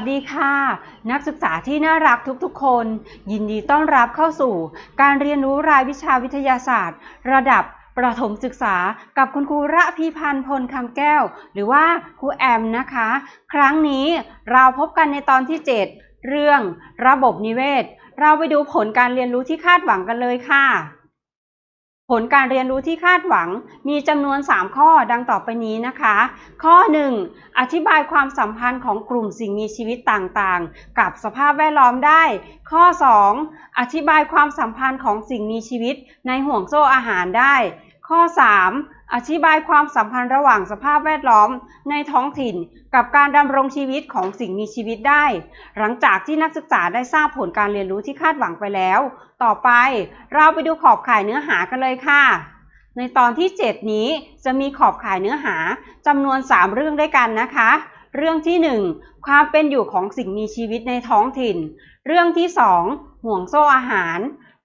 วัสดีค่ะ นักศึกษาที่น่ารักทุกๆคน ยินดีต้อนรับเข้าสู่ การเรียนรู้รายวิชาวิทยาศาสตร์ ระดับประถมศึกษากับคุณครูระพีพันธ์พลคำแก้ว หรือว่าครูแอมนะคะ ครั้งนี้เราพบกันในตอนที่ 7 เรื่องระบบนิเวศ เราไปดูผลการเรียนรู้ที่คาดหวังกันเลยค่ะ ผลการเรียนรู้ที่คาดหวังมีจำนวน 3 ข้อดังต่อไปนี้นะคะ ข้อ 1. อธิบายความสัมพันธ์ของกลุ่มสิ่งมีชีวิตต่างๆ กับสภาพแวดล้อมได้ ข้อ 2. อธิบายความสัมพันธ์ของสิ่งมีชีวิตในห่วงโซ่อาหารได้ ข้อ 3. อธิบายความสัมพันธ์ระหว่างสภาพแวดล้อมในท้องถิ่น กับการดำรงชีวิตของสิ่งมีชีวิตได้ หลังจากที่นักศึกษาได้ทราบผลการเรียนรู้ที่คาดหวังไปแล้ว ต่อไปเราไปดูขอบข่ายเนื้อหากันเลยค่ะ ในตอนที่ 7 นี้จะมีขอบข่ายเนื้อหาจำนวน 3 เรื่องด้วยกันนะคะ เรื่องที่ 1 ความเป็นอยู่ของสิ่งมีชีวิตในท้องถิ่น เรื่องที่ 2 ห่วงโซ่อาหาร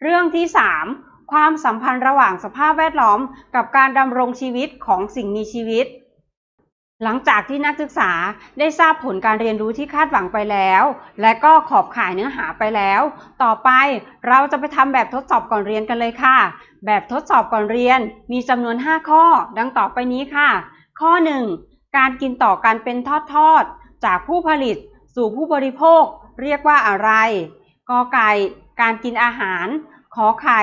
เรื่องที่ 3 ความสัมพันธ์ระหว่างสภาพแวดล้อม กับการดำรงชีวิตของสิ่งมีชีวิต หลังจากที่นักศึกษาได้ทราบผลการเรียนรู้ที่คาดหวังไปแล้ว และก็ขอบข่ายเนื้อหาไปแล้ว ต่อไปเราจะไปทำแบบทดสอบก่อนเรียนกันเลยค่ะ แบบทดสอบก่อนเรียนมีจำนวน 5 ข้อ ดังต่อไปนี้ค่ะ ข้อ 1. การกินต่อกันเป็นทอดๆจากผู้ผลิตสู่ผู้บริโภค เรียกว่าอะไรกอไก่ การกินอาหาร ขอไข่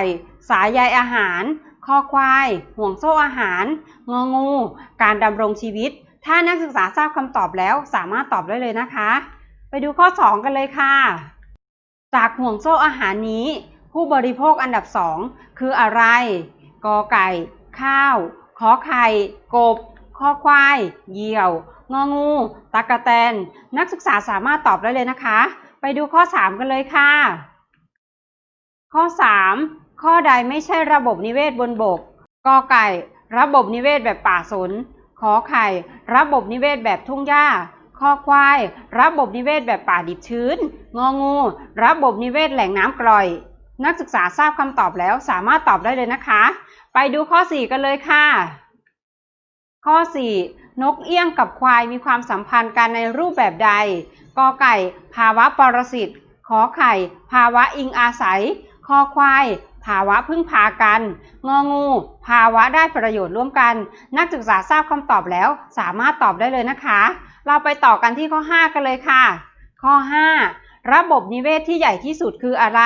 สายใยอาหาร คอควาย ห่วงโซ่อาหาร งองู การดำรงชีวิต ถ้านักศึกษาทราบคำตอบแล้วสามารถตอบได้เลยนะคะ ไปดูข้อ 2 กันเลยค่ะ จากห่วงโซ่อาหารนี้ ผู้บริโภคอันดับ 2 คืออะไร กอไก่ ข้าว ขอไข่ กบ คอควาย เหยี่ยว งองู ตะกะแตน นักศึกษาสามารถตอบได้เลยนะคะ ไปดูข้อ 3 กันเลยค่ะข้อ 3 ข้อใดไม่ใช่ระบบนิเวศบนบก กอไก่ ระบบนิเวศแบบป่าสน ขอไข่ ระบบนิเวศแบบทุ่งหญ้า คอควาย ระบบนิเวศแบบป่าดิบชื้น งองู ระบบนิเวศแหล่งน้ำกร่อย นักศึกษาทราบคำตอบแล้วสามารถตอบได้เลยนะคะ ไปดูข้อ 4 กันเลยค่ะ ข้อ 4 นกเอี้ยงกับควายมีความสัมพันธ์กันในรูปแบบใด กอไก่ ภาวะปรสิต ขอไข่ ภาวะอิงอาศัย คอควาย ภาวะพึ่งพากัน งองู ภาวะได้ประโยชน์ร่วมกัน นักศึกษาทราบคำตอบแล้ว สามารถตอบได้เลยนะคะ เราไปต่อกันที่ข้อ 5 กันเลยค่ะ ข้อ 5 ระบบนิเวศที่ใหญ่ที่สุดคืออะไร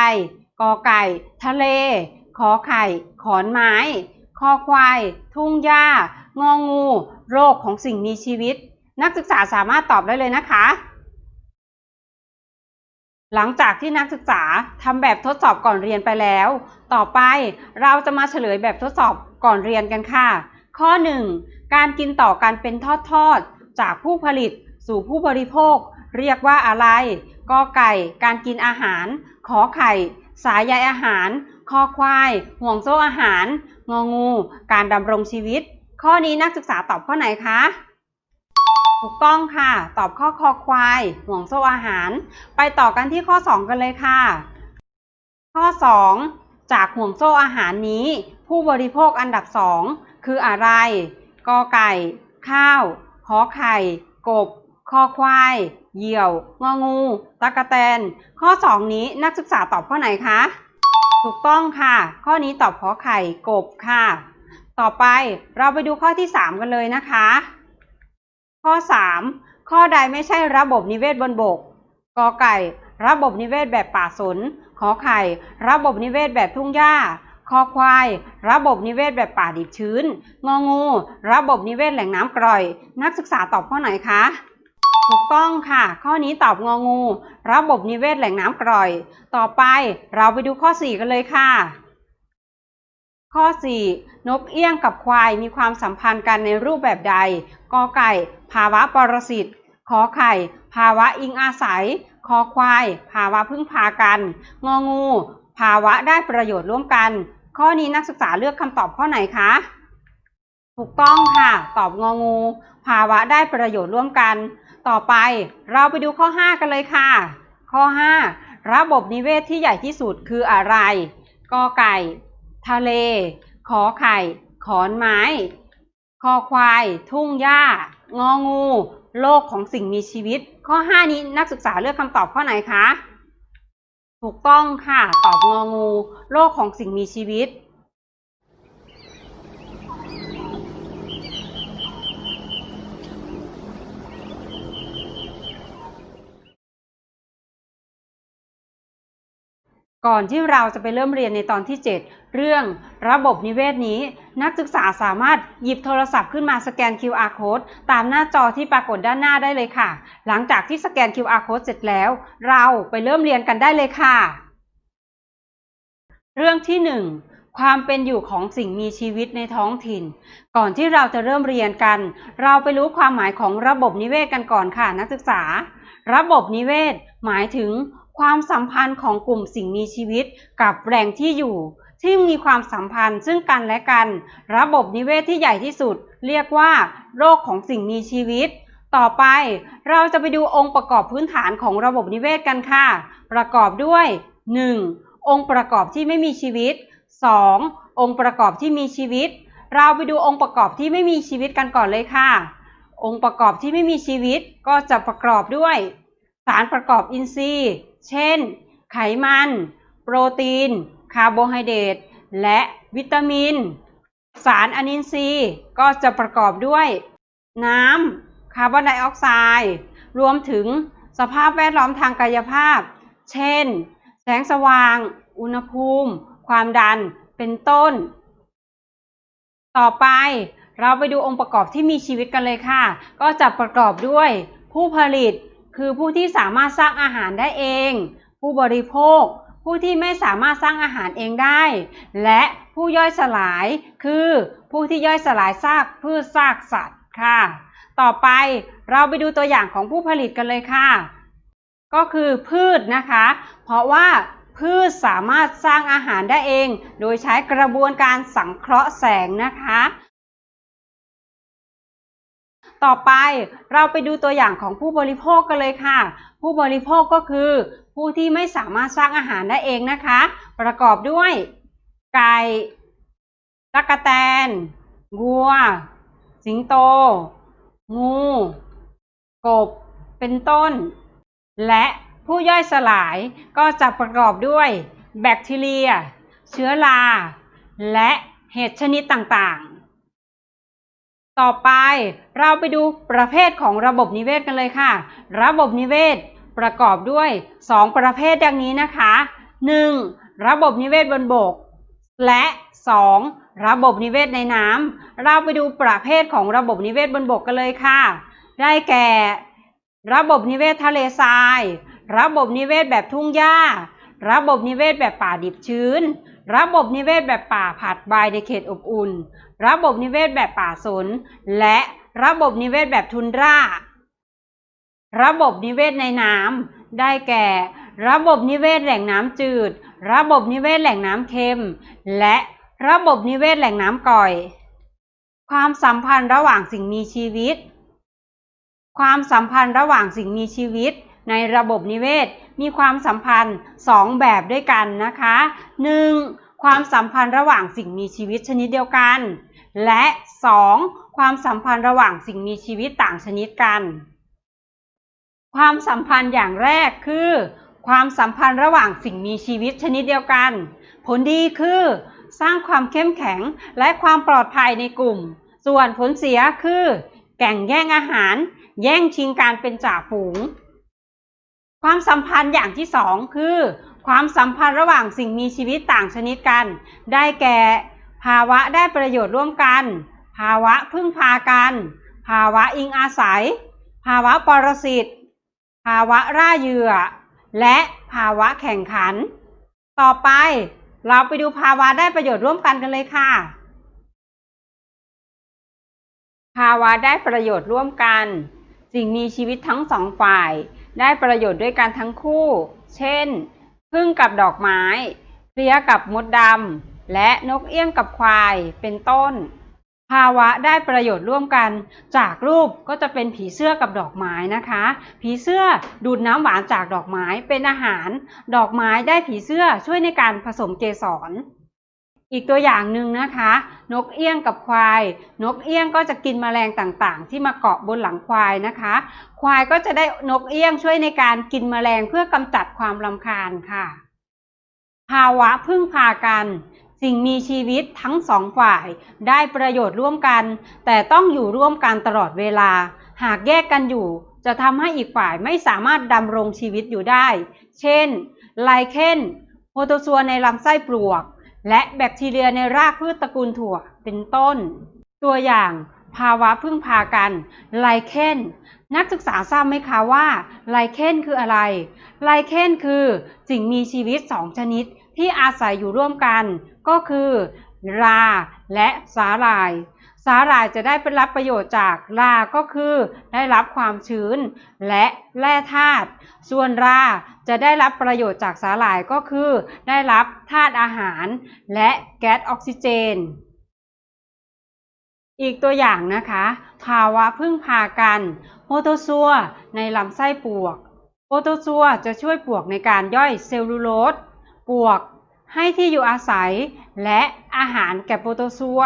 กอไก่ ทะเล ขอไข่ ขอนไม้ คอควาย ทุ่งหญ้า งองู โรคของสิ่งมีชีวิต นักศึกษาสามารถตอบได้เลยนะคะ หลังจากที่นักศึกษาทำแบบทดสอบก่อนเรียนไปแล้ว ต่อไปเราจะมาเฉลยแบบทดสอบก่อนเรียนกันค่ะ ข้อ 1. การกินต่อกันเป็นทอดๆ จากผู้ผลิตสู่ผู้บริโภค เรียกว่าอะไรกอไก่ การกินอาหาร ขอไข่ สายใยอาหาร คอควาย ห่วงโซ่อาหาร งองู การดำรงชีวิต ข้อนี้นักศึกษาตอบข้อไหนคะ ถูกต้องค่ะ ตอบข้อคอควาย ห่วงโซ่อาหาร ไปต่อกันที่ข้อ 2 กันเลยค่ะ ข้อ 2 จากห่วงโซ่อาหารนี้ ผู้บริโภคอันดับ 2 คืออะไร กอไก่ ข้าวขอไข่ กบคอควาย เหยี่ยว งองูตะกะแตน ข้อ 2 นี้นักศึกษาตอบข้อไหนคะ ถูกต้องค่ะ ข้อนี้ตอบขอไข่ กบค่ะ ต่อไปเราไปดูข้อที่ 3 กันเลยนะคะ ข้อ 3 ข้อใดไม่ใช่ระบบนิเวศบนบกกอไก่ ระบบนิเวศแบบป่าสน ขอไข่ ระบบนิเวศแบบทุ่งหญ้าคอควาย ระบบนิเวศแบบป่าดิบชื้น งองู ระบบนิเวศแหล่งน้ำกร่อย นักศึกษาตอบข้อไหนคะ ถูกต้องค่ะ ข้อนี้ตอบงองู ระบบนิเวศแหล่งน้ำกร่อย ต่อไปเราไปดูข้อ 4 กันเลยค่ะ ข้อ 4 นกเอี้ยงกับควายมีความสัมพันธ์กันในรูปแบบใด กอไก่ ภาวะปรสิต ขอไข่ ภาวะอิงอาศัย คอควาย ภาวะพึ่งพากัน งองู ภาวะได้ประโยชน์ร่วมกัน ข้อนี้นักศึกษาเลือกคำตอบข้อไหนคะ ถูกต้องค่ะ ตอบงองู ภาวะได้ประโยชน์ร่วมกัน ต่อไปเราไปดูข้อ 5 กันเลยค่ะ ข้อ 5 ระบบนิเวศที่ใหญ่ที่สุดคืออะไรกอไก่ ทะเล ขอไข่ ขอนไม้ คอควาย ทุ่งหญ้า งองู โลกของสิ่งมีชีวิต ข้อ 5 นี้นักศึกษาเลือกคำตอบข้อไหนคะ ถูกต้องค่ะ ตอบงองู โลกของสิ่งมีชีวิต ก่อนที่เราจะไปเริ่มเรียนในตอนที่ 7 เรื่องระบบนิเวศนี้ นักศึกษาสามารถหยิบโทรศัพท์ขึ้นมาสแกน QR code ตามหน้าจอที่ปรากฏด้านหน้าได้เลยค่ะ หลังจากที่สแกน QR code เสร็จแล้ว เราไปเริ่มเรียนกันได้เลยค่ะ เรื่องที่ 1ความเป็นอยู่ของสิ่งมีชีวิตในท้องถิ่น ก่อนที่เราจะเริ่มเรียนกัน เราไปรู้ความหมายของระบบนิเวศกันก่อนค่ะนักศึกษา ระบบนิเวศ หมายถึง ความสัมพันธ์ของกลุ่มสิ่งมีชีวิตกับแหล่งที่อยู่ ที่มีความสัมพันธ์ซึ่งกันและกัน ระบบนิเวศที่ใหญ่ที่สุด เรียกว่าโรคของสิ่งมีชีวิต ต่อไปเราจะไปดูองค์ประกอบพื้นฐานของระบบนิเวศกันค่ะ ประกอบด้วย 1. องค์ประกอบที่ไม่มีชีวิต 2. องค์ประกอบที่มีชีวิต เราไปดูองค์ประกอบที่ไม่มีชีวิตกันก่อนเลยค่ะ องค์ประกอบที่ไม่มีชีวิตก็จะประกอบด้วย สารประกอบอินทรีย์ เช่น ไขมัน โปรตีน คาร์โบไฮเดรต และวิตามิน สารอนินทรีย์ก็จะประกอบด้วย น้ำ คาร์บอนไดออกไซด์ รวมถึงสภาพแวดล้อมทางกายภาพ เช่น แสงสว่าง อุณหภูมิ ความดัน เป็นต้น ต่อไปเราไปดูองค์ประกอบที่มีชีวิตกันเลยค่ะ ก็จะประกอบด้วยผู้ผลิต คือผู้ที่สามารถสร้างอาหารได้เอง ผู้บริโภค ผู้ที่ไม่สามารถสร้างอาหารเองได้ และผู้ย่อยสลาย คือผู้ที่ย่อยสลายซากพืชซากสัตว์ค่ะ ต่อไปเราไปดูตัวอย่างของผู้ผลิตกันเลยค่ะ ก็คือพืชนะคะ เพราะว่าพืชสามารถสร้างอาหารได้เอง โดยใช้กระบวนการสังเคราะห์แสงนะคะ ต่อไปเราไปดูตัวอย่างของผู้บริโภคกันเลยค่ะ ผู้บริโภคก็คือ ผู้ที่ไม่สามารถสร้างอาหารได้เองนะคะ ประกอบด้วย ไก่ตักแตนวัว สิงโต งู กบ เป็นต้น และผู้ย่อยสลายก็จะประกอบด้วย แบคทีเรีย เชื้อรา และเห็ดชนิดต่างๆ ต่อไปเราไปดูประเภทของระบบนิเวศกันเลยค่ะ ระบบนิเวศประกอบด้วย 2 ประเภทดังนี้นะคะ 1. ระบบนิเวศบนบก และ 2. ระบบนิเวศในน้ำเราไปดูประเภทของระบบนิเวศบนบกกันเลยค่ะ ได้แก่ ระบบนิเวศทะเลทราย ระบบนิเวศแบบทุ่งหญ้า ระบบนิเวศแบบป่าดิบชื้น ระบบนิเวศแบบป่าผัดใบในเขตอบอุ่น ระบบนิเวศแบบป่าสน และระบบนิเวศแบบทุนราระบบนิเวศในน้ำได้แก่ ระบบนิเวศแหล่งน้ำจืด ระบบนิเวศแหล่งน้ำเค็ม และระบบนิเวศแหล่งน้ำก่อย ความสัมพันธ์ระหว่างสิ่งมีชีวิต ความสัมพันธ์ระหว่างสิ่งมีชีวิต ในระบบนิเวศ มีความสัมพันธ์ 2 แบบด้วยกันนะคะ 1. ความสัมพันธ์ระหว่างสิ่งมีชีวิตชนิดเดียวกัน และ 2. ความสัมพันธ์ระหว่างสิ่งมีชีวิตต่างชนิดกัน ความสัมพันธ์อย่างแรกคือ ความสัมพันธ์ระหว่างสิ่งมีชีวิตชนิดเดียวกัน ผลดีคือ สร้างความเข้มแข็งและความปลอดภัยในกลุ่ม ส่วนผลเสียคือ แก่งแย่งอาหาร แย่งชิงการเป็นจ่าฝูง ความสัมพันธ์อย่างที่สองคือ ความสัมพันธ์ระหว่างสิ่งมีชีวิตต่างชนิดกัน ได้แก่ ภาวะได้ประโยชน์ร่วมกัน ภาวะพึ่งพากัน ภาวะอิงอาศัย ภาวะปรสิต ภาวะร่าเหยื่อ และภาวะแข่งขัน ต่อไปเราไปดูภาวะได้ประโยชน์ร่วมกันกันเลยค่ะ ภาวะได้ประโยชน์ร่วมกัน สิ่งมีชีวิตทั้งสองฝ่าย ได้ประโยชน์ด้วยกันทั้งคู่ เช่นพึ่งกับดอกไม้เพลี้ยกับมดดำ และนกเอี้ยงกับควาย เป็นต้น ภาวะได้ประโยชน์ร่วมกัน จากรูปก็จะเป็นผีเสื้อกับดอกไม้นะคะ ผีเสื้อดูดน้ำหวานจากดอกไม้เป็นอาหาร ดอกไม้ได้ผีเสื้อช่วยในการผสมเกสร อีกตัวอย่างหนึ่งนะคะ นกเอี้ยงกับควาย นกเอี้ยงก็จะกินแมลงต่างๆ ที่มาเกาะบนหลังควายนะคะ ควายก็จะได้นกเอี้ยงช่วยในการกินแมลงเพื่อกำจัดความรำคาญค่ะ ภาวะพึ่งพากัน สิ่งมีชีวิตทั้งสองฝ่าย ได้ประโยชน์ร่วมกัน แต่ต้องอยู่ร่วมกันตลอดเวลา หากแยกกันอยู่ จะทำให้อีกฝ่ายไม่สามารถดำรงชีวิตอยู่ได้ เช่นไลเคนโปรโตซัวในลำไส้ปลวก และแบคทีเรียในรากพืชตระกูลถั่วเป็นต้น ตัวอย่างภาวะพึ่งพากัน ไลเคนนักศึกษาทราบไหมคะว่าไลเคนคืออะไร ไลเคนคือสิ่งมีชีวิตสองชนิดที่อาศัยอยู่ร่วมกัน ก็คือ ราและสาหร่าย สาหร่ายจะได้เป็นรับประโยชน์จากราก็คือได้รับความชื้นและแร่ธาตุ ส่วนราจะได้รับประโยชน์จากสาหร่ายก็คือ ได้รับธาตุอาหาร และแก๊สออกซิเจน อีกตัวอย่างนะคะ ภาวะพึ่งพากันโปรโตซัวในลำไส้ปวกโปรโตซัวจะช่วยปวกในการย่อยเซลลูโลสปวกให้ที่อยู่อาศัยและอาหารแก่โปรโตซัว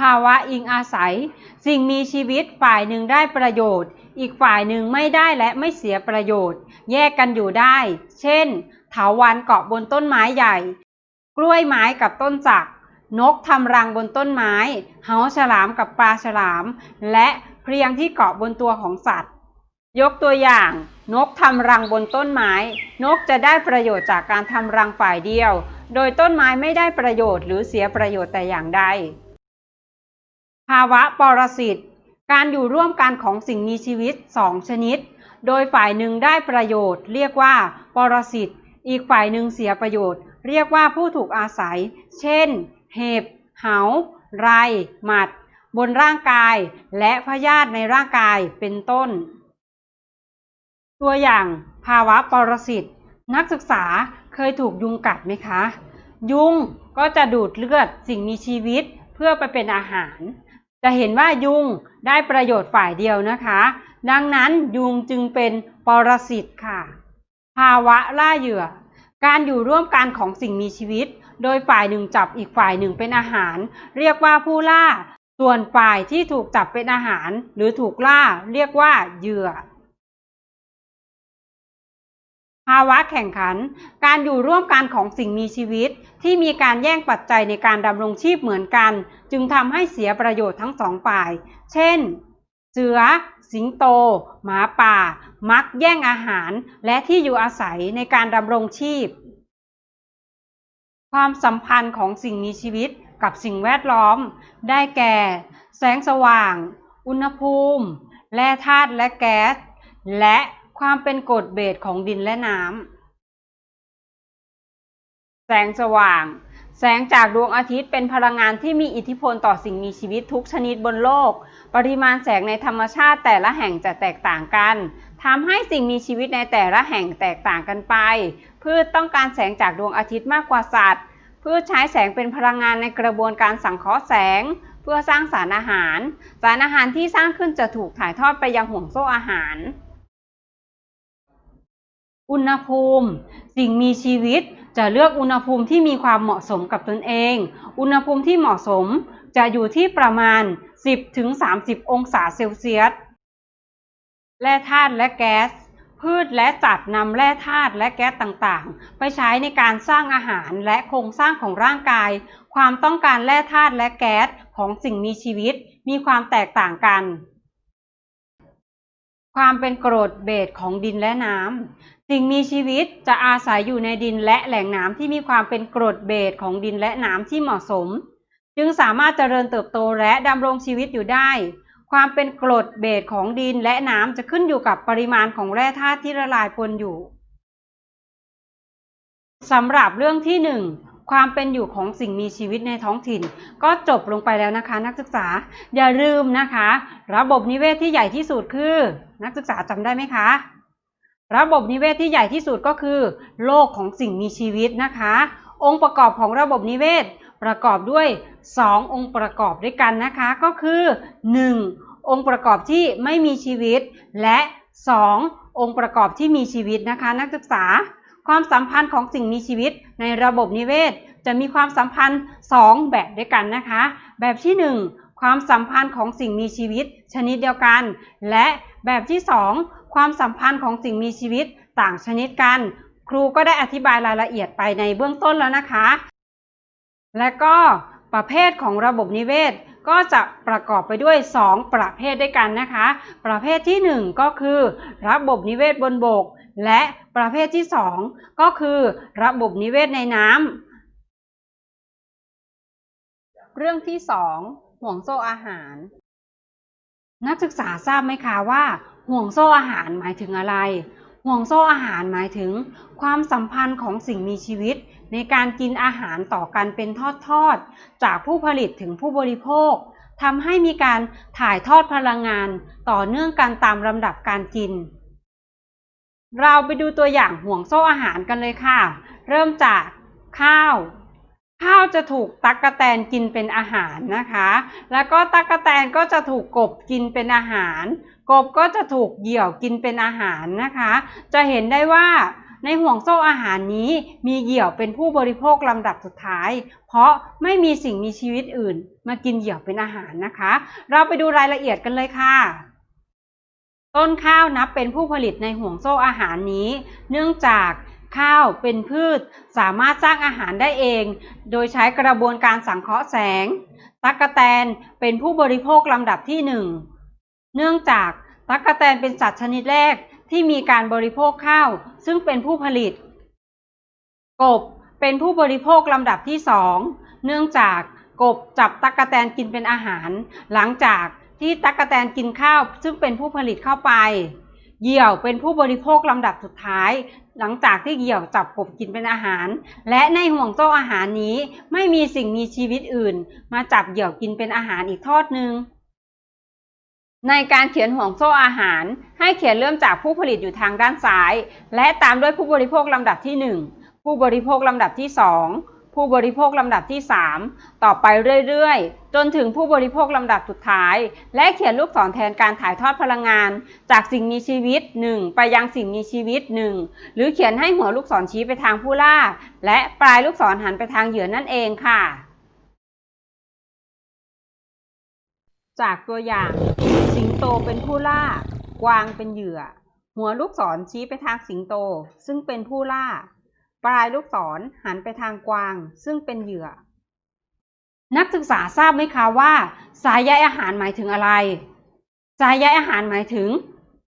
ภาวะอิงอาศัย สิ่งมีชีวิตฝ่ายหนึ่งได้ประโยชน์ อีกฝ่ายหนึ่งไม่ได้และไม่เสียประโยชน์ แยกกันอยู่ได้ เช่น เถาวัลย์เกาะบนต้นไม้ใหญ่ กล้วยไม้กับต้นจักรนกทำรังบนต้นไม้เหาฉลามกับปลาฉลาม และเพลียงที่เกาะบนตัวของสัตว์ ยกตัวอย่าง นกทำรังบนต้นไม้ นกจะได้ประโยชน์จากการทำรังฝ่ายเดียว โดยต้นไม้ไม่ได้ประโยชน์หรือเสียประโยชน์แต่อย่างใด ภาวะปรสิต การอยู่ร่วมกันของสิ่งมีชีวิต2ชนิด โดยฝ่ายหนึ่งได้ประโยชน์ เรียกว่าปรสิต อีกฝ่ายหนึ่งเสียประโยชน์ เรียกว่าผู้ถูกอาศัย เช่น เห็บ เหา ไร หมัด บนร่างกาย และพยาธิในร่างกายเป็นต้น ตัวอย่างภาวะปรสิต นักศึกษาเคยถูกยุงกัดไหมคะ ยุงก็จะดูดเลือดสิ่งมีชีวิตเพื่อไปเป็นอาหาร จะเห็นว่ายุงได้ประโยชน์ฝ่ายเดียวนะคะ ดังนั้นยุงจึงเป็นปรสิตค่ะ ภาวะล่าเหยื่อ การอยู่ร่วมกันของสิ่งมีชีวิต โดยฝ่ายหนึ่งจับอีกฝ่ายหนึ่งเป็นอาหาร เรียกว่าผู้ล่า ส่วนฝ่ายที่ถูกจับเป็นอาหาร หรือถูกล่า เรียกว่าเหยื่อ ภาวะแข่งขัน การอยู่ร่วมกันของสิ่งมีชีวิต ที่มีการแย่งปัจจัยในการดำรงชีพเหมือนกัน จึงทำให้เสียประโยชน์ทั้งสองฝ่าย เช่น เสือ สิงโต หมาป่า มักแย่งอาหารและที่อยู่อาศัยในการดำรงชีพ ความสัมพันธ์ของสิ่งมีชีวิตกับสิ่งแวดล้อม ได้แก่ แสงสว่าง อุณหภูมิ แร่ธาตุและแก๊ส และ ความเป็นกรดเบสของดินและน้ำแสงสว่าง แสงจากดวงอาทิตย์เป็นพลังงานที่มีอิทธิพลต่อสิ่งมีชีวิตทุกชนิดบนโลก ปริมาณแสงในธรรมชาติแต่ละแห่งจะแตกต่างกันทำให้สิ่งมีชีวิตในแต่ละแห่งแตกต่างกันไป พืชต้องการแสงจากดวงอาทิตย์มากกว่าสัตว์ พืชใช้แสงเป็นพลังงานในกระบวนการสังเคราะห์แสง เพื่อสร้างสารอาหาร สารอาหารที่สร้างขึ้นจะถูกถ่ายทอดไปยังห่วงโซ่อาหาร อุณหภูมิ สิ่งมีชีวิตจะเลือกอุณหภูมิที่มีความเหมาะสมกับตนเอง อุณหภูมิที่เหมาะสมจะอยู่ที่ประมาณ 10-30 องศาเซลเซียส แร่ธาตุและแก๊ส พืชและสัตว์นำแร่ธาตุและแก๊สต่างๆ ไปใช้ในการสร้างอาหารและโครงสร้างของร่างกาย ความต้องการแร่ธาตุและแก๊สของสิ่งมีชีวิตมีความแตกต่างกัน ความเป็นกรดเบสของดินและน้ำ สิ่งมีชีวิตจะอาศัยอยู่ในดินและแหล่งน้ำที่มีความเป็นกรดเบสของดินและน้ำที่เหมาะสม จึงสามารถเจริญเติบโตและดำรงชีวิตอยู่ได้ ความเป็นกรดเบสของดินและน้ำจะขึ้นอยู่กับปริมาณของแร่ธาตุที่ละลายปนอยู่สำหรับเรื่องที่หนึ่งความเป็นอยู่ของสิ่งมีชีวิตในท้องถิ่น ก็จบลงไปแล้วนะคะ นักศึกษาอย่าลืมนะคะ ระบบนิเวศที่ใหญ่ที่สุดคือ นักศึกษาจำได้ไหมคะ ระบบนิเวศที่ใหญ่ที่สุดก็คือ โลกของสิ่งมีชีวิตนะคะ องค์ประกอบของระบบนิเวศประกอบด้วย 2 องค์ประกอบด้วยกันนะคะ ก็คือ 1. องค์ประกอบที่ไม่มีชีวิต และ 2. องค์ประกอบที่มีชีวิตนะคะ นักศึกษา ความสัมพันธ์ของสิ่งมีชีวิตในระบบนิเวศ จะมีความสัมพันธ์ 2 แบบด้วยกันนะคะ แบบที่ 1 ความสัมพันธ์ของสิ่งมีชีวิต ชนิดเดียวกัน และแบบที่ 2 ความสัมพันธ์ของสิ่งมีชีวิตต่างชนิดกัน ครูก็ได้อธิบายรายละเอียดไปในเบื้องต้นแล้วนะคะ และก็ประเภทของระบบนิเวศก็จะประกอบไปด้วย 2 ประเภทด้วยกันนะคะ ประเภทที่ 1 ก็คือ ระบบนิเวศบนบก และประเภทที่ 2 ก็คือ ระบบนิเวศในน้ำเรื่องที่ 2 ห่วงโซ่อาหาร นักศึกษาทราบไหมคะว่า ห่วงโซ่อาหารหมายถึงอะไร ห่วงโซ่อาหารหมายถึง ความสัมพันธ์ของสิ่งมีชีวิต ในการกินอาหารต่อกันเป็นทอดๆ จากผู้ผลิตถึงผู้บริโภคทำให้มีการถ่ายทอดพลังงานต่อเนื่องกันตามลำดับการกิน เราไปดูตัวอย่างห่วงโซ่อาหารกันเลยค่ะ เริ่มจากข้าว ข้าวจะถูกตั๊กกะแตนกินเป็นอาหารนะคะ แล้วก็ตั๊กกะแตนก็จะถูกกบกินเป็นอาหาร กบก็จะถูกเหยี่ยวกินเป็นอาหารนะคะ จะเห็นได้ว่าในห่วงโซ่อาหารนี้มีเหยี่ยวเป็นผู้บริโภคลำดับสุดท้าย เพราะไม่มีสิ่งมีชีวิตอื่น มากินเหยี่ยวเป็นอาหารนะคะ เราไปดูรายละเอียดกันเลยค่ะ ต้นข้าวนับเป็นผู้ผลิตในห่วงโซ่อาหารนี้ เนื่องจาก ข้าวเป็นพืช สามารถสร้างอาหารได้เอง โดยใช้กระบวนการสังเคราะห์แสง ตั๊กแตนเป็นผู้บริโภคลำดับที่หนึ่งเนื่องจากตั๊กแตนเป็นสัตว์ชนิดแรกที่มีการบริโภคข้าว ซึ่งเป็นผู้ผลิต กบเป็นผู้บริโภคลำดับที่สองเนื่องจากกบจับตั๊กแตนกินเป็นอาหาร หลังจากที่ตั๊กแตนกินข้าว ซึ่งเป็นผู้ผลิตเข้าไป เหยี่ยวเป็นผู้บริโภคลำดับสุดท้าย หลังจากที่เหยี่ยวจับกบกินเป็นอาหาร และในห่วงโซ่อาหารนี้ไม่มีสิ่งมีชีวิตอื่น มาจับเหยี่ยวกินเป็นอาหารอีกทอดหนึ่งในการเขียนห่วงโซ่อาหาร ให้เขียนเริ่มจากผู้ผลิตอยู่ทางด้านซ้าย และตามด้วยผู้บริโภคลำดับที่ 1 ผู้บริโภคลำดับที่ 2 ผู้บริโภคลำดับที่ 3 ต่อไปเรื่อยๆ จนถึงผู้บริโภคลำดับสุดท้าย และเขียนลูกศรแทนการถ่ายทอดพลังงาน จากสิ่งมีชีวิต 1 ไปยังสิ่งมีชีวิต 1 หรือเขียนให้หัวลูกศรชี้ไปทางผู้ล่า และปลายลูกศรหันไปทางเหยื่อนั่นเองค่ะ จากตัวอย่าง สิงโตเป็นผู้ล่า กวางเป็นเหยื่อ หัวลูกศรชี้ไปทางสิงโต ซึ่งเป็นผู้ล่า ปลายลูกศรหันไปทางกวาง ซึ่งเป็นเหยื่อ นักศึกษาทราบไหมคะว่า สายใยอาหารหมายถึงอะไร สายใยอาหารหมายถึง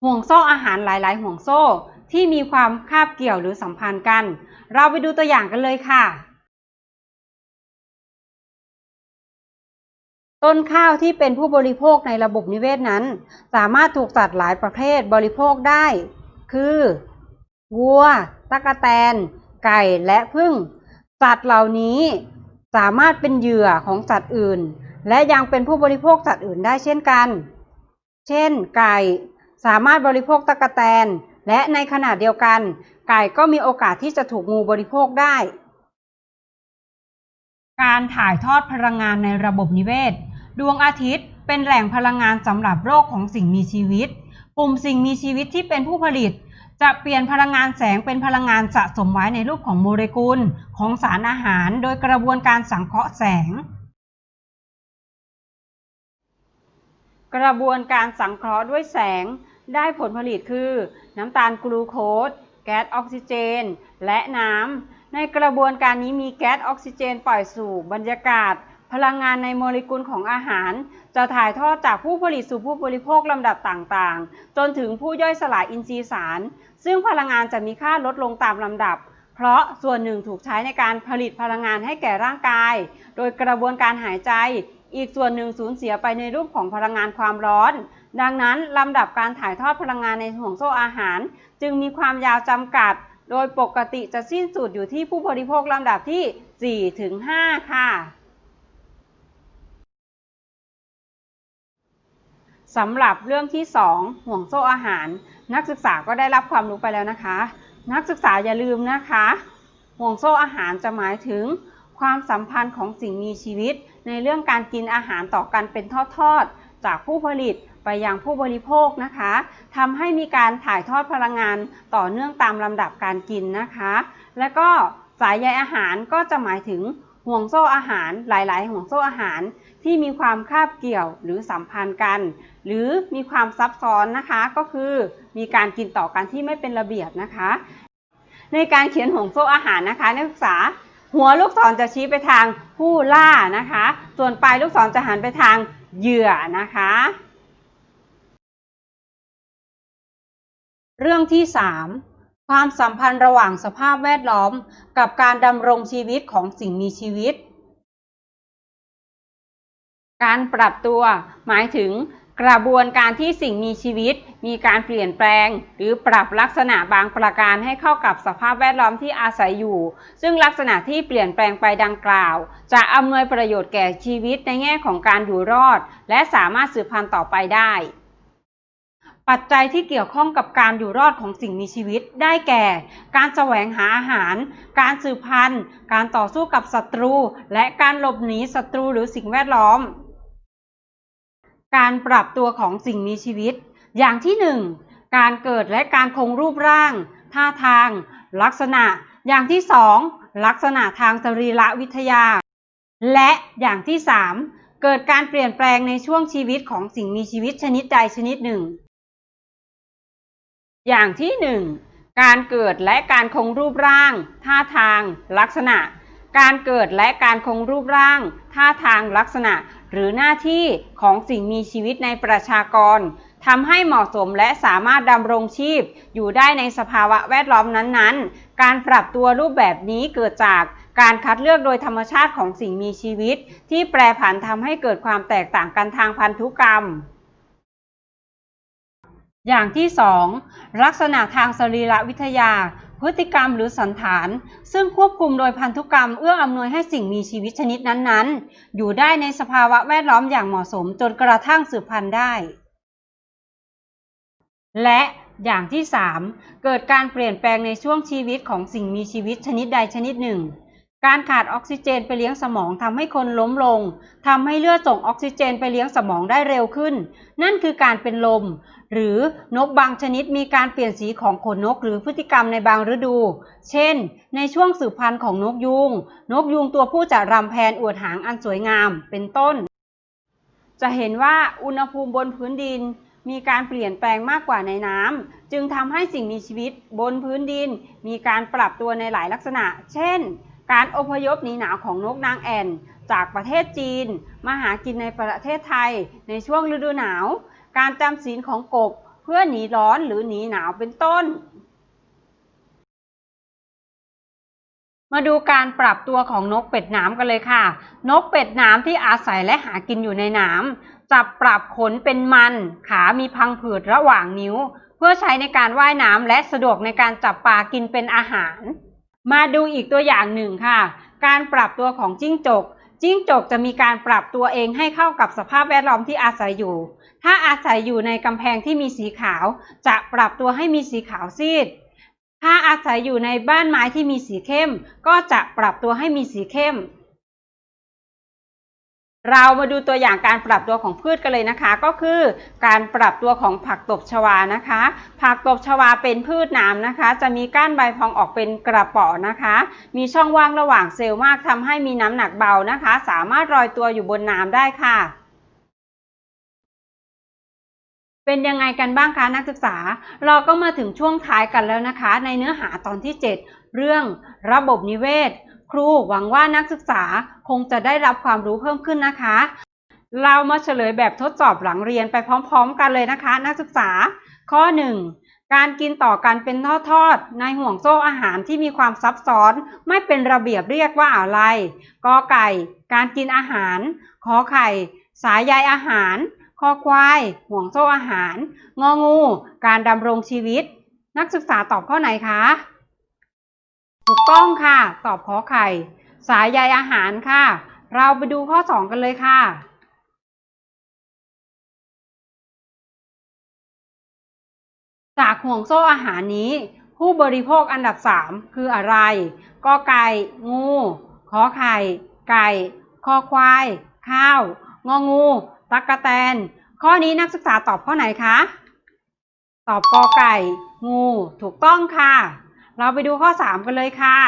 ห่วงโซ่อาหารหลาย ๆ ห่วงโซ่ที่มีความคาบเกี่ยวหรือสัมพันธ์กัน เราไปดูตัวอย่างกันเลยค่ะ ต้นข้าวที่เป็นผู้บริโภคในระบบนิเวศนั้น สามารถถูกสัตว์หลายประเภทบริโภคได้ คือ วัวตั๊กแตน ไก่และผึ้งสัตว์เหล่านี้สามารถเป็นเหยื่อของสัตว์อื่น และยังเป็นผู้บริโภคสัตว์อื่นได้เช่นกัน เช่น ไก่สามารถบริโภคตั๊กแตน และในขณะเดียวกัน ไก่ก็มีโอกาสที่จะถูกงูบริโภคได้ การถ่ายทอดพลังงานในระบบนิเวศ ดวงอาทิตย์เป็นแหล่งพลังงานสำหรับโลกของสิ่งมีชีวิต กลุ่มสิ่งมีชีวิตที่เป็นผู้ผลิต จะเปลี่ยนพลังงานแสงเป็นพลังงานสะสมไว้ในรูปของโมเลกุลของสารอาหาร โดยกระบวนการสังเคราะห์แสง กระบวนการสังเคราะห์ด้วยแสงได้ผลผลิตคือ น้ำตาลกลูโคสแก๊สออกซิเจน และน้ำในกระบวนการนี้มีแก๊สออกซิเจนปล่อยสู่บรรยากาศ พลังงานในโมเลกุลของอาหาร จะถ่ายทอดจากผู้ผลิตสู่ผู้บริโภคลำดับต่างๆ จนถึงผู้ย่อยสลายอินทรีย์สาร ซึ่งพลังงานจะมีค่าลดลงตามลำดับ เพราะส่วนหนึ่งถูกใช้ในการผลิตพลังงานให้แก่ร่างกาย โดยกระบวนการหายใจ อีกส่วนหนึ่งสูญเสียไปในรูปของพลังงานความร้อน ดังนั้นลำดับการถ่ายทอดพลังงานในห่วงโซ่อาหาร จึงมีความยาวจำกัด โดยปกติจะสิ้นสุดอยู่ที่ผู้บริโภคลำดับที่4ถึง5ค่ะ สำหรับเรื่องที่ 2 ห่วงโซ่อาหาร นักศึกษาก็ได้รับความรู้ไปแล้วนะคะ นักศึกษาอย่าลืมนะคะ ห่วงโซ่อาหารจะหมายถึง ความสัมพันธ์ของสิ่งมีชีวิต ในเรื่องการกินอาหารต่อกันเป็นทอดๆจากผู้ผลิตไปยังผู้บริโภคนะคะทำให้มีการถ่ายทอดพลังงานต่อเนื่องตามลำดับการกินนะคะ และก็สายใยอาหารก็จะหมายถึงห่วงโซ่อาหารหลาย ๆ ห่วงโซ่อาหารที่มีความคาบเกี่ยวหรือสัมพันธ์กัน หรือมีความซับซ้อนนะคะก็คือมีการกินต่อกันที่ไม่เป็นระเบียบนะคะ ในการเขียนห่วงโซ่อาหารนะคะนักศึกษาหัวลูกศรจะชี้ไปทางผู้ล่านะคะ ส่วนปลายลูกศรจะหันไปทางเหยื่อนะคะ เรื่องที่ 3 ความสัมพันธ์ระหว่างสภาพแวดล้อมกับการดำรงชีวิตของสิ่งมีชีวิต การปรับตัวหมายถึง กระบวนการที่สิ่งมีชีวิต มีการเปลี่ยนแปลง หรือปรับลักษณะบางประการให้เข้ากับสภาพแวดล้อมที่อาศัยอยู่ ซึ่งลักษณะที่เปลี่ยนแปลงไปดังกล่าว จะอำนวยประโยชน์แก่ชีวิตในแง่ของการอยู่รอด และสามารถสืบพันธุ์ต่อไปได้ ปัจจัยที่เกี่ยวข้องกับการอยู่รอดของสิ่งมีชีวิตได้แก่ การแสวงหาอาหาร การสืบพันธุ์ การต่อสู้กับศัตรู และการหลบหนีศัตรูหรือสิ่งแวดล้อม การปรับตัวของสิ่งมีชีวิต อย่างที่หนึ่งการเกิดและการคงรูปร่าง ท่าทาง ลักษณะ อย่างที่สองลักษณะทางสรีระวิทยา และอย่างที่สามเกิดการเปลี่ยนแปลงในช่วงชีวิตของสิ่งมีชีวิตชนิดใดชนิดหนึ่ง อย่างที่หนึ่งการเกิดและการคงรูปร่าง ท่าทาง ลักษณะ การเกิดและการคงรูปร่าง ท่าทางลักษณะ หรือหน้าที่ของสิ่งมีชีวิตในประชากรทำให้เหมาะสมและสามารถดำรงชีพอยู่ได้ในสภาวะแวดล้อมนั้นๆ การปรับตัวรูปแบบนี้เกิดจากการคัดเลือกโดยธรรมชาติของสิ่งมีชีวิต ที่แปรผันทำให้เกิดความแตกต่างกันทางพันธุกรรม อย่างที่ 2 ลักษณะทางสรีรวิทยา พฤติกรรมหรือสันฐาน ซึ่งควบคุมโดยพันธุกรรมเอื้ออำนวยให้สิ่งมีชีวิตชนิดนั้นๆ อยู่ได้ในสภาวะแวดล้อมอย่างเหมาะสมจนกระทั่งสืบพันธุ์ได้ และอย่างที่ 3 เกิดการเปลี่ยนแปลงในช่วงชีวิตของสิ่งมีชีวิตชนิดใดชนิดหนึ่ง การขาดออกซิเจนไปเลี้ยงสมองทำให้คนล้มลงทำให้เลือดส่งออกซิเจนไปเลี้ยงสมองได้เร็วขึ้น นั่นคือการเป็นลม หรือนกบางชนิดมีการเปลี่ยนสีของขนนกหรือพฤติกรรมในบางฤดู เช่น ในช่วงสืบพันธุ์ของนกยูงนกยูงตัวผู้จะรำแพนอวดหางอันสวยงาม เป็นต้น จะเห็นว่าอุณหภูมิบนพื้นดินมีการเปลี่ยนแปลงมากกว่าในน้ำจึงทำให้สิ่งมีชีวิตบนพื้นดิน มีการปรับตัวในหลายลักษณะ เช่น การอพยพหนีหนาวของนกนางแอ่น จากประเทศจีน มาหากินในประเทศไทยในช่วงฤดูหนาว การจำศีลของกบเพื่อหนีร้อนหรือหนีหนาวเป็นต้น มาดูการปรับตัวของนกเป็ดน้ำกันเลยค่ะ นกเป็ดน้ำที่อาศัยและหากินอยู่ในน้ำจะปรับขนเป็นมัน ขามีพังผืดระหว่างนิ้ว เพื่อใช้ในการว่ายน้ำและสะดวกในการจับปลากินเป็นอาหาร มาดูอีกตัวอย่างหนึ่งค่ะ การปรับตัวของจิ้งจก จิ้งจกจะมีการปรับตัวเองให้เข้ากับสภาพแวดล้อมที่อาศัยอยู่ ถ้าอาศัยอยู่ในกำแพงที่มีสีขาว จะปรับตัวให้มีสีขาวซีด ถ้าอาศัยอยู่ในบ้านไม้ที่มีสีเข้ม ก็จะปรับตัวให้มีสีเข้ม เรามาดูตัวอย่างการปรับตัวของพืชกันเลยนะคะ ก็คือการปรับตัวของผักตบชวานะคะ ผักตบชวาเป็นพืชน้ำนะคะ จะมีก้านใบพองออกเป็นกระป๋อนะคะ มีช่องว่างระหว่างเซลล์มากทำให้มีน้ำหนักเบานะคะ สามารถลอยตัวอยู่บนน้ำได้ค่ะ เป็นยังไงกันบ้างคะนักศึกษา เราก็มาถึงช่วงท้ายกันแล้วนะคะ ในเนื้อหาตอนที่ 7 เรื่องระบบนิเวศ ครูหวังว่านักศึกษาคงจะได้รับความรู้เพิ่มขึ้นนะคะ เรามาเฉลยแบบทดสอบหลังเรียนไปพร้อม ๆ กันเลยนะคะ นักศึกษา ข้อ 1 การกินต่อกันเป็นทอดๆในห่วงโซ่อาหารที่มีความซับซ้อนไม่เป็นระเบียบเรียกว่าอะไรกอไก่ การกินอาหาร ขอไข่ สายใยอาหารคอควาย ห่วงโซ่อาหาร งองู การดำรงชีวิต นักศึกษาตอบข้อไหนคะ ถูกต้องค่ะ ตอบขอไข่ สายใยอาหารค่ะ เราไปดูข้อ 2 กันเลยค่ะ จากห่วงโซ่อาหารนี้ ผู้บริโภคอันดับ 3 คืออะไรกอไก่ งู ขอไข่ ไก่ คอควาย ข้าว งองู ตักกะแตน ข้อนี้นักศึกษาตอบข้อไหนคะ ตอบกอไก่ งู ถูกต้องค่ะ เราไปดูข้อ3กันเลยค่ะ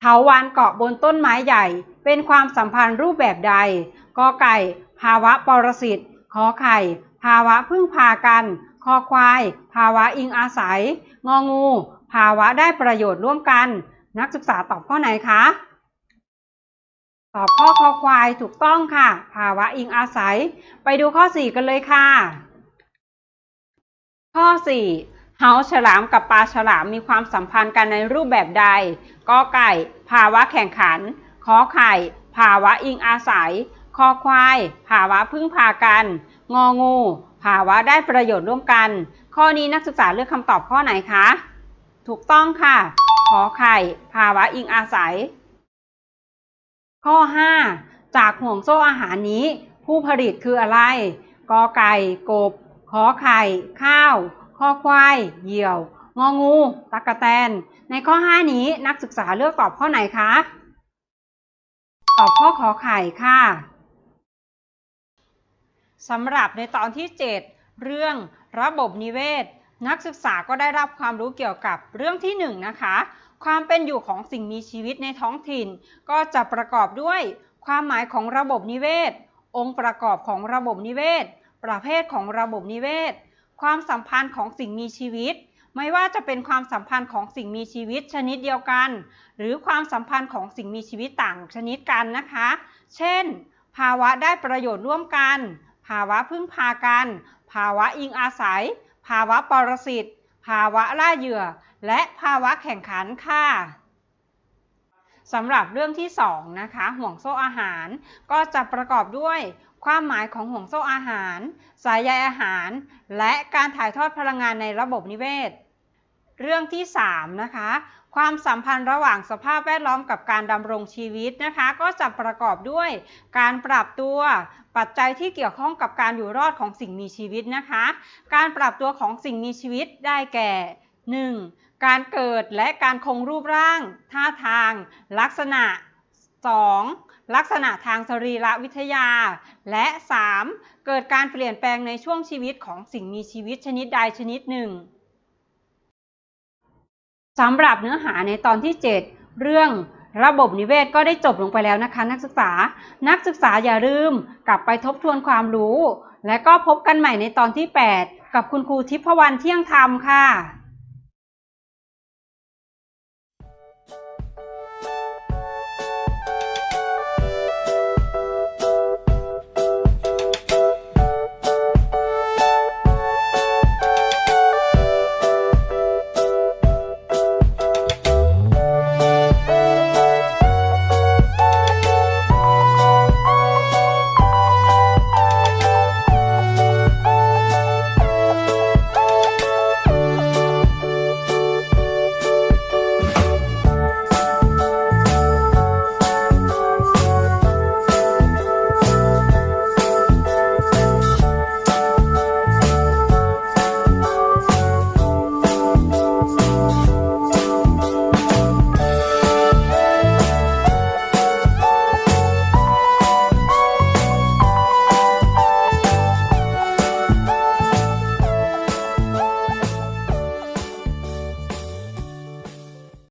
เถาวัลเกาะบนต้นไม้ใหญ่ เป็นความสัมพันธ์รูปแบบใดกอไก่ ภาวะปรสิตขอไข่ ภาวะพึ่งพากันคอควาย ภาวะอิงอาศัย งองู ภาวะได้ประโยชน์ร่วมกัน นักศึกษาตอบข้อไหนคะตอบข้อคอควายถูกต้องค่ะ ภาวะอิงอาศัย ไปดูข้อ 4 กันเลยค่ะ ข้อ 4 เฮาฉลามกับปลาฉลามมีความสัมพันธ์กันในรูปแบบใดกอไก่ ภาวะแข่งขัน ขอไข่ ภาวะอิงอาศัย คอควาย ภาวะพึ่งพากัน งองู ภาวะได้ประโยชน์ร่วมกัน ข้อนี้นักศึกษาเลือกคำตอบข้อไหนคะ ถูกต้องค่ะ ขอไข่ ภาวะอิงอาศัย ข้อ 5 จากห่วงโซ่อาหารนี้ ผู้ผลิตคืออะไรกอไก่ กบ ขอไข่ ข้าว อควาย เหยี่ยว งองูตักกะแตน ในข้อ 5 นี้นักศึกษาเลือกตอบข้อไหนคะ ตอบข้อขอไข่ค่ะสำหรับในตอนที่ 7 เรื่องระบบนิเวศ นักศึกษาก็ได้รับความรู้เกี่ยวกับเรื่องที่ 1 นะคะ ความเป็นอยู่ของสิ่งมีชีวิตในท้องถิ่น ก็จะประกอบด้วย ความหมายของระบบนิเวศ องค์ประกอบของระบบนิเวศ ประเภทของระบบนิเวศ ความสัมพันธ์ของสิ่งมีชีวิต ไม่ว่าจะเป็นความสัมพันธ์ของสิ่งมีชีวิตชนิดเดียวกัน หรือความสัมพันธ์ของสิ่งมีชีวิตต่างชนิดกันนะคะ เช่น ภาวะได้ประโยชน์ร่วมกัน ภาวะพึ่งพากัน ภาวะอิงอาศัย ภาวะปรสิต ภาวะล่าเหยื่อ และภาวะแข่งขันค่ะสำหรับเรื่องที่ 2 นะคะ ห่วงโซ่อาหารก็จะประกอบด้วย ความหมายของห่วงโซ่อาหาร สายใยอาหาร และการถ่ายทอดพลังงานในระบบนิเวศ เรื่องที่ 3 นะคะ ความสัมพันธ์ระหว่างสภาพแวดล้อมกับการดำรงชีวิตนะคะ ก็จะประกอบด้วยการปรับตัว ปัจจัยที่เกี่ยวข้องกับการอยู่รอดของสิ่งมีชีวิตนะคะ การปรับตัวของสิ่งมีชีวิตได้แก่ 1. การเกิดและการคงรูปร่าง ท่าทาง ลักษณะ 2. ลักษณะทางสรีรวิทยา และ 3. เกิดการเปลี่ยนแปลงในช่วงชีวิตของสิ่งมีชีวิตชนิดใดชนิดหนึ่งสำหรับเนื้อหาในตอนที่ 7 เรื่องระบบนิเวศก็ได้จบลงไปแล้วนะคะ นักศึกษา นักศึกษาอย่าลืมกลับไปทบทวนความรู้ และก็พบกันใหม่ในตอนที่ 8 กับคุณครูทิพวรรณเที่ยงธรรมค่ะ